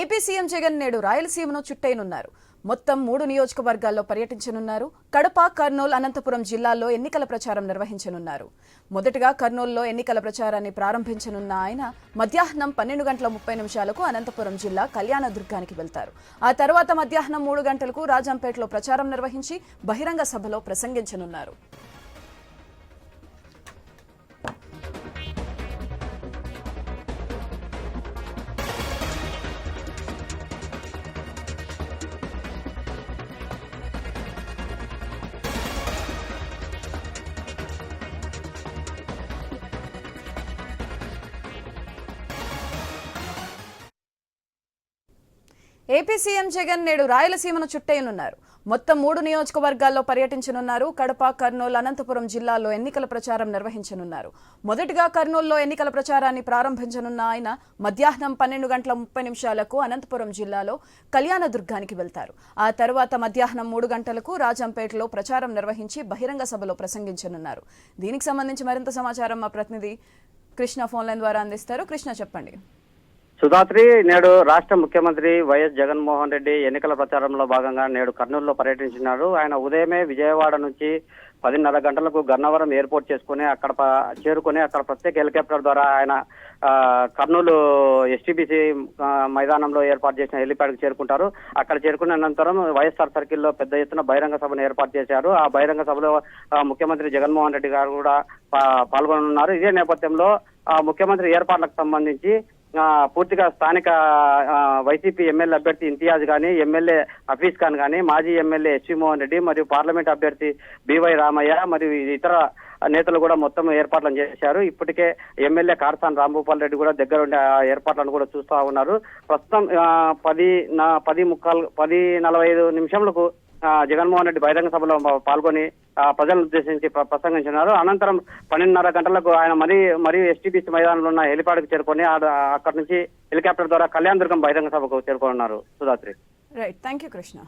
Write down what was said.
AP CM Jagan నేడు రాయలసీమను చుట్టైనున్నారు మొత్తం మూడు నియోజకవర్గాల్లో పర్యటించనున్నారు. కడప కర్నూలు అనంతపురం జిల్లాల్లో ఎన్నికల ప్రచారం నిర్వహించనున్నారు. మొదటగా కర్నూలులో ఎన్నికల ప్రచారాన్ని ప్రారంభించనున్న ఆయన మధ్యాహ్నం పన్నెండు గంటల ముప్పై నిమిషాలకు అనంతపురం జిల్లా కళ్యాణదుర్గానికి వెళ్తారు. ఆ తర్వాత మధ్యాహ్నం మూడు గంటలకు రాజంపేటలో ప్రచారం నిర్వహించి బహిరంగ సభలో ప్రసంగించనున్నారు. ఏపీ సీఎం జగన్ నేడు రాయలసీమను చుట్టేయనున్నారు. మొత్తం మూడు నియోజకవర్గాల్లో పర్యటించనున్నారు. కడప కర్నూలు అనంతపురం జిల్లాల్లో ఎన్నికల ప్రచారం నిర్వహించనున్నారు. మొదటగా కర్నూలులో ఎన్నికల ప్రచారాన్ని ప్రారంభించనున్న ఆయన మధ్యాహ్నం పన్నెండు గంటల ముప్పై నిమిషాలకు అనంతపురం జిల్లాలో కళ్యాణదుర్గానికి వెళ్తారు. ఆ తర్వాత మధ్యాహ్నం మూడు గంటలకు రాజంపేటలో ప్రచారం నిర్వహించి బహిరంగ సభలో ప్రసంగించనున్నారు. దీనికి సంబంధించి మరింత సమాచారం మా ప్రతినిధి కృష్ణ ఫోన్లైన్ ద్వారా అందిస్తారు. కృష్ణ చెప్పండి. సుధాత్రి నేడు రాష్ట్ర ముఖ్యమంత్రి వైఎస్ జగన్మోహన్ రెడ్డి ఎన్నికల ప్రచారంలో భాగంగా నేడు కర్నూలులో పర్యటించినారు. ఆయన ఉదయమే విజయవాడ నుంచి పదిన్నర గంటలకు గన్నవరం ఎయిర్పోర్ట్ చేసుకుని అక్కడ చేరుకుని అక్కడ ప్రత్యేక హెలికాప్టర్ ద్వారా ఆయన కర్నూలు ఎస్టీబీసీ మైదానంలో ఏర్పాటు చేసిన హెలిప్యాడ్కి చేరుకుంటారు. అక్కడ చేరుకున్న అనంతరం వైఎస్ఆర్ సర్కిల్లో పెద్ద ఎత్తున బహిరంగ సభను ఏర్పాటు చేశారు. ఆ బహిరంగ సభలో ముఖ్యమంత్రి జగన్మోహన్ రెడ్డి గారు కూడా పాల్గొనున్నారు ఇదే నేపథ్యంలో ముఖ్యమంత్రి ఏర్పాట్లకు సంబంధించి పూర్తిగా స్థానిక వైసీపీ ఎమ్మెల్యే అభ్యర్థి ఇంతియాజ్ గాని ఎమ్మెల్యే హఫీజ్ ఖాన్ గాని మాజీ ఎమ్మెల్యే ఎస్వి మోహన్ రెడ్డి మరియు పార్లమెంట్ అభ్యర్థి బివై రామయ్య మరియు ఇతర నేతలు కూడా మొత్తం ఏర్పాట్లను చేశారు. ఇప్పటికే ఎమ్మెల్యే కార్సాన్ రాంభూపాల్ రెడ్డి కూడా దగ్గర ఉండే ఆ ఏర్పాట్లను కూడా చూస్తా ఉన్నారు. ప్రస్తుతం పది నా పది ముక్కాలు పది నలభై ఐదు నిమిషంలకు జగన్మోహన్ రెడ్డి బహిరంగ సభలో పాల్గొని ప్రజలను ఉద్దేశించి ప్రసంగించినారు. అనంతరం పన్నెండున్నర గంటలకు ఆయన మరీ మరీ ఎస్టీబీసీ మైదానంలో ఉన్న హెలిపాడ్కి చేరుకొని అక్కడి నుంచి హెలికాప్టర్ ద్వారా కళ్యాణదుర్గం బహిరంగ సభకు చేరుకోనున్నారు Sudhatri right thank you Krishna